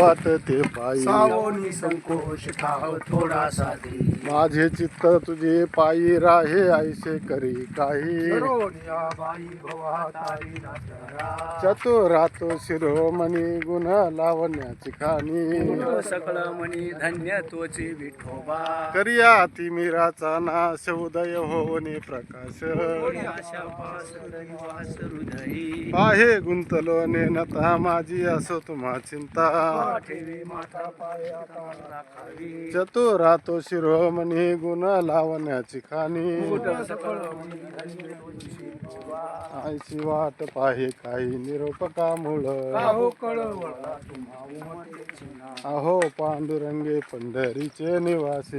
वाटते पायी. सावनी संकोच ठाव थोडासा दे माझे चित्त तुझे पायी राहे ऐसे करी काही. चतुरातो शिरोमणी गुण लावण्याची खाणी. सकळ मनी धन्य तोचे विठोबा. करिया तिमिराचा नाश उदय होणे प्रकाश. आहे गुंतलो नेनता माझी असो तुम्हा चिंता. ठेवी माता पाया राखावी. चतुरातो शिरोमणी गुण लावण्याची खाणी. सकळ आईची वाट पाहे काही निरोपका मुळ काहो कळवळा तुम्हा अहो पांडुरंगे पंढरीचे निवासी.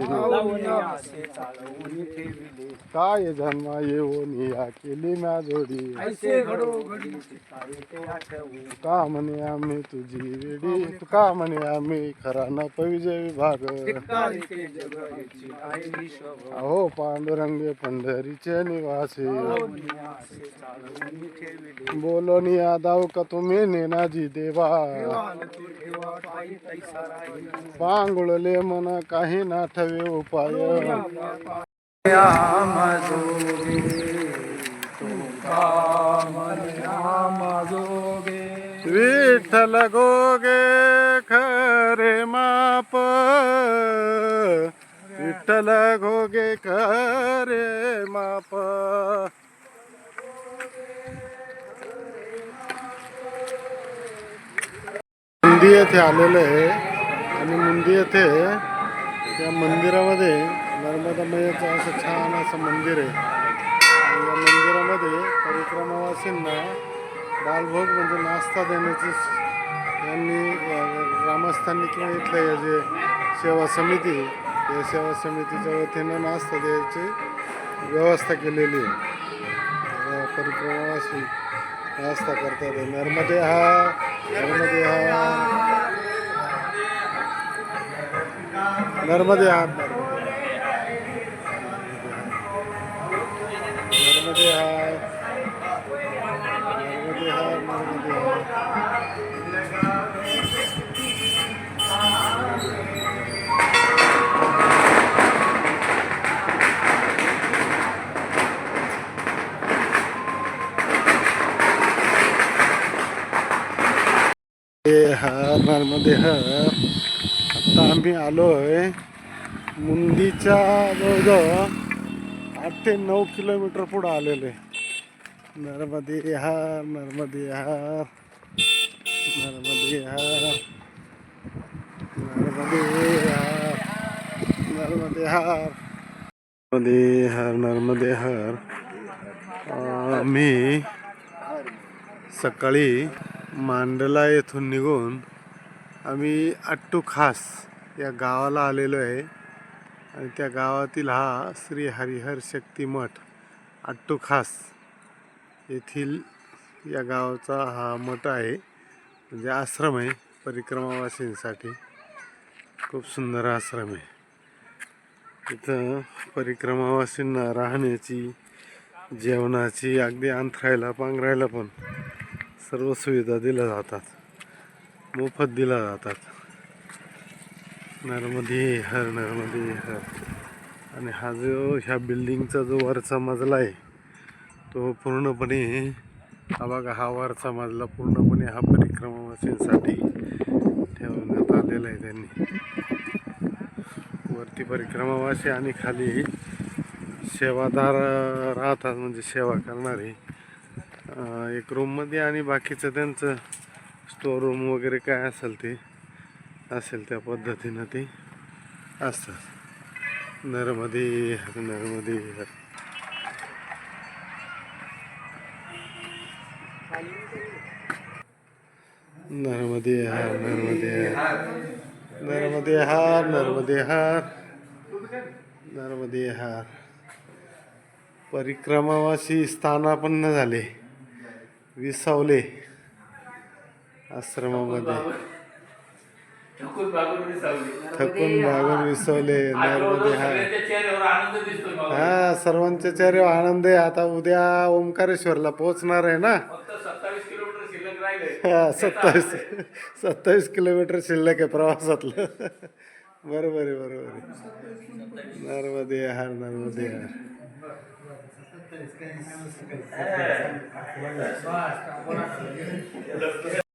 काय जन्मा येऊन या केली म्या जोडी? का म्हणे आम्ही तुझी वेडी? का म्हणे आम्ही खरा न विजय विभाग आहे अहो पांडुरंगे पंढरीचे निवासी. बोलो आसे चालवून बोलोनी दाव का तुम्ही नेनाजी देवा? देवान तू पांगुळले मन काही नाठवे उपाय. विठ्ठल गोगे खरे माप. विठ्ठल घोगे खरे माप. मुंदी येथे आलेलं आहे. आणि मुंदी येथे त्या मंदिरामध्ये नर्मदा मैयाचं असं छान असं मंदिर आहे. आणि या मंदिरामध्ये परिक्रमावासींना बालभोग म्हणजे नाश्ता देण्याची यांनी ग्रामस्थांनी किंवा इथलं या जे सेवा समिती या सेवा समितीच्या वतीनं नाश्ता द्यायची व्यवस्था केलेली आहे. परिक्रमावासी नाश्ता करतात. नर्मदे हा नर्मदे हा नर्मदे हा नर्मदे हा नर्मदे हा हर नर्मदे हर आता आम्ही आहे मुंदीच्या जवळजवळ आठ ते नऊ किलोमीटर पुढं आलेलो आहे नर्मदे हार नर्मदे हार नर्मदे हार नर्मदे हार नर्मदे हार नर्मदे हर नर्मदे हर आम्ही सकाळी मांडला येथून निघून आम्ही अट्टू खास या गावाला आलेलो आहे. आणि त्या गावातील हा श्री हरिहर शक्ती मठ अट्टू खास येथील या गावाचा हा मठ आहे. म्हणजे आश्रम आहे परिक्रमावासींसाठी. खूप सुंदर आश्रम आहे. इथं परिक्रमावासींना राहण्याची जेवणाची अगदी अंथरायला पांघरायला पण सर्व सुविधा दिल्या जातात. मोफत दिल्या जातात. नर्मदे हर नर्मदे हर. आणि हा जो ह्या बिल्डिंगचा जो वरचा मजला आहे तो पूर्णपणे हा बघा हा वरचा मजला पूर्णपणे हा परिक्रमावासींसाठी ठेवण्यात आलेला आहे त्यांनी. वरती परिक्रमावासी आणि खाली सेवादार राहतात म्हणजे सेवा करणारे. एक रूममध्ये आणि बाकीचं त्यांचं स्टोर रूम वगैरे काय असेल ते असेल त्या पद्धतीनं ते असतात नर्मदे हर नर्मदे. हार नर्मदे हार नर्मदे हार. नर्मदे हार नर्मदे हार. नर्मदे हार. परिक्रमावासी स्थानापन्न झाले. विसावले आश्रमामध्ये. थकून भागून विसावली. दिसतोय मला हा सर्वांच्या चेहऱ्यावर आनंद आहे. आता उद्या ओंकारेश्वरला पोहोचणार आहे ना? फक्त सत्तावीस किलोमीटर शिल्लक राहिले राहिले हा सत्तावीस सत्तावीस किलोमीटर शिल्लक आहे प्रवासातलं. बरोबर आहे बरोबर आहे. नर्मदे हार नर्मदे हार Gracias.